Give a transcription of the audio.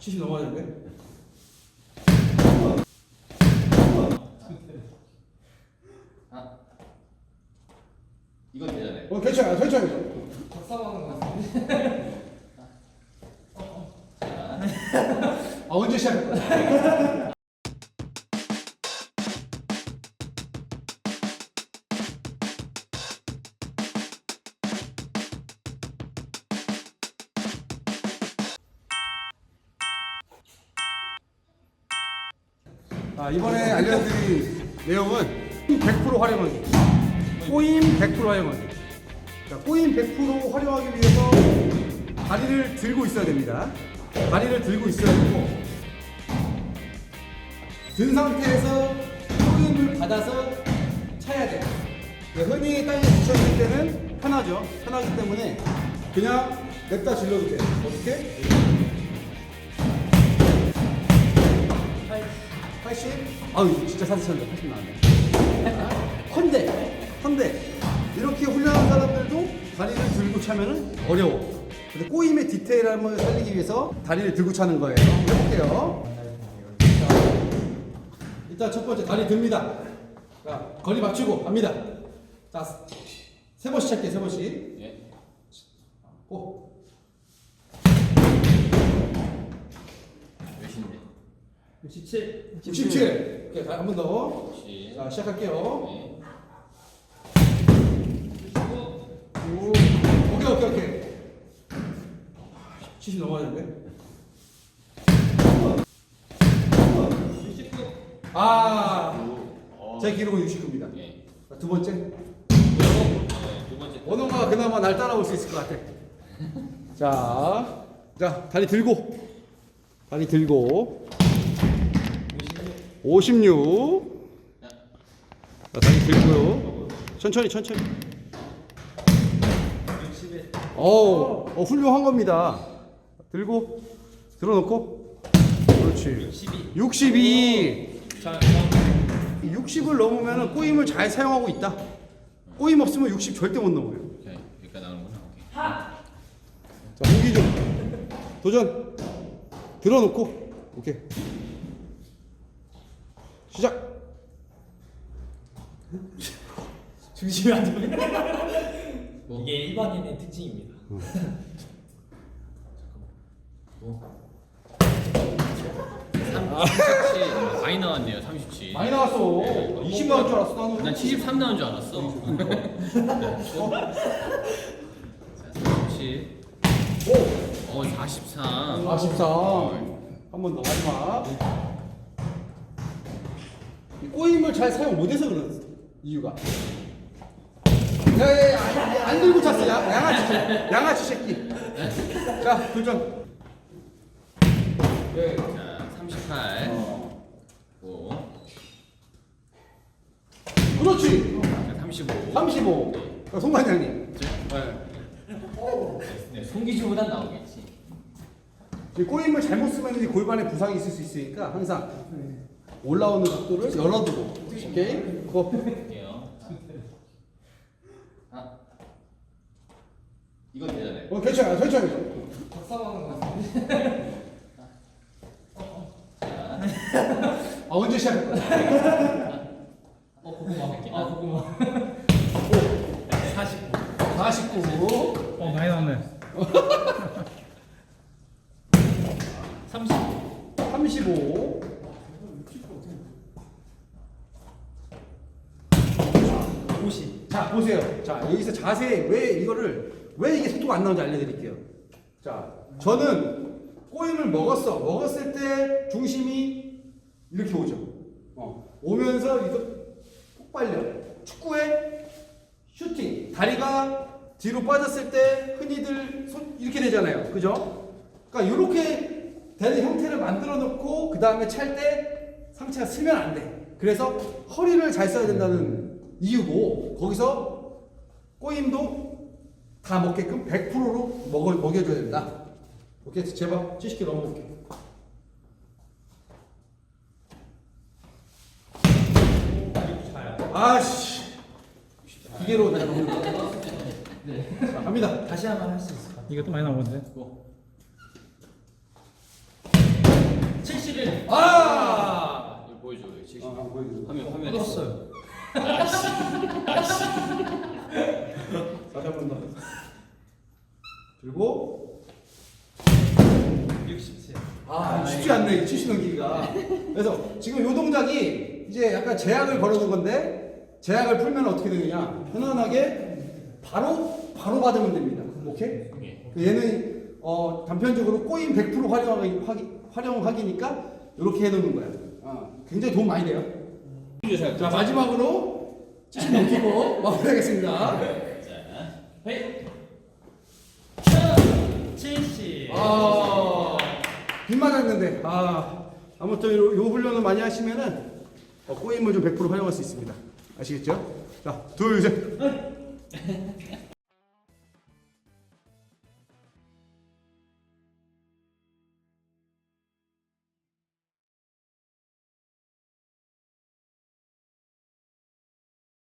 70 넘어야 되는데? 아 이건 되잖아요. 어, 괜찮아, 괜찮아. 박사하는 것 같은데. 아, 언제 시작할 거야? 아, 이번에 알려드릴 내용은 100% 활용하기. 꼬임 100% 활용하기. 자, 꼬임 100% 활용하기 위해서 다리를 들고 있어야 됩니다. 다리를 들고 있어야 되고, 든 상태에서 꼬임을 받아서 차야 돼요. 네, 흔히 땅에 붙여있을 때는 편하죠. 편하기 때문에 그냥 냅다 질러도 돼요. 어떻게? 80? 아유, 진짜 사실 80 나왔네. 헌데, 헌데. 이렇게 훌륭한 사람들도 다리를 들고 차면은 어려워. 근데 꼬임의 디테일함을 살리기 위해서 다리를 들고 차는 거예요. 한번 해볼게요. 자, 일단 첫 번째 다리 듭니다. 자, 거리 맞추고 갑니다. 자, 세 번씩 할게요, 세 번씩. 예. 고. 67. 67. 오케이, 한 번 더. 혹시. 자, 시작할게요. 네. 오, 오케이, 오케이, 오케이. 70 넘어야 되는데? 아, 어. 제 기록은 69입니다. 예. 두 번째. 네, 두 번째. 원호가 그나마 날 따라올 수 있을 것 같아. 자, 자, 다리 들고. 다리 들고. 56. 자, 다리 들고요. 천천히, 천천히. 61. 어, 어, 훌륭한 겁니다. 들고, 들어놓고. 그렇지. 62. 62. 자, 60을 넘으면 꼬임을 잘 사용하고 있다. 꼬임 없으면 60 절대 못 넘어요. 여기까지 나오는구나. 자, 무기 좀. 도전. 들어놓고. 오케이. 시작. 중심이 안 잡혀. 이게 일반인의 특징입니다. 삼- 37 많이 나왔네요. 37. 많이 나왔어. 20 나올 줄 알았어. 나는. 난 73 나온 줄 알았어. 자, 37. 오. 어, 43. 43. 한 번 더 마지막. 이 꼬임을 잘 사용 못해서 그런 이유가. 야, 야, 야, 안, 안 들고 찼어. 야, 양아치, 양아치 새끼. 자, 도전. 네. 자, 38. 어. 오. 그렇지. 자, 35. 35. 어, 송반장님. 네, 송기주보단 나오겠지. 이 꼬임을 잘못 쓰면 골반에 부상이 있을 수 있으니까 항상 올라오는 각도를 열어두고. 오케이? 고. 아. 이건 되잖아요. 어, 괜찮아, 괜찮아. 같은데. 아, 언제 시작할 거야? 어, 고구마 할게. 아, 고구마. 49. 49. 어 많이 나왔네. 30. 35. 50. 자, 보세요. 자, 여기서 자세히 왜 이거를, 왜 이게 속도가 안 나오는지 알려드릴게요. 자, 저는 꼬임을 먹었어. 먹었을 때 중심이 이렇게 오죠. 어. 오면서 이거 폭 발려. 축구의 슈팅. 다리가 뒤로 빠졌을 때 흔히들 손 이렇게 되잖아요. 그죠? 그러니까 이렇게 되는 형태를 만들어 놓고 그 다음에 찰 때 상체가 쓰면 안 돼. 그래서 허리를 잘 써야 된다는 이유고 거기서 꼬임도 다 먹게끔 100%로 먹어, 먹여줘야 된다. 오케이 제발 70개 넘어볼게. 아씨 기계로 내가 넘는 거. 자, 갑니다. 다시 한번 할 수 있을 것 같아요. 이것도 많이 나오는데. 고. 71. 아! 이거 보여줘. 70. 아, 보여줘. 화면 화면. 뻗었어요. 다시 한 번 더. 들고. 67. 아, 쉽지 않네, 70 넘 기기가. 그래서 지금 요 동작이 이제 약간 제약을 걸어놓은 건데, 제약을 풀면 어떻게 되느냐. 편안하게 바로, 바로 받으면 됩니다. 오케이? 예. 그 얘는 어, 단편적으로 꼬인 100% 활용하기, 하기, 활용하기니까 이렇게 해놓는 거야. 어, 굉장히 도움 많이 돼요. 자, 마지막으로 70 넘기고 마무리하겠습니다. 자. 헤이. 70. 아, 빗맞았는데, 아, 아무튼 요, 요 훈련을 많이 하시면은 어, 꼬임을 좀 100% 활용할 수 있습니다. 아시겠죠? 자, 둘, 셋.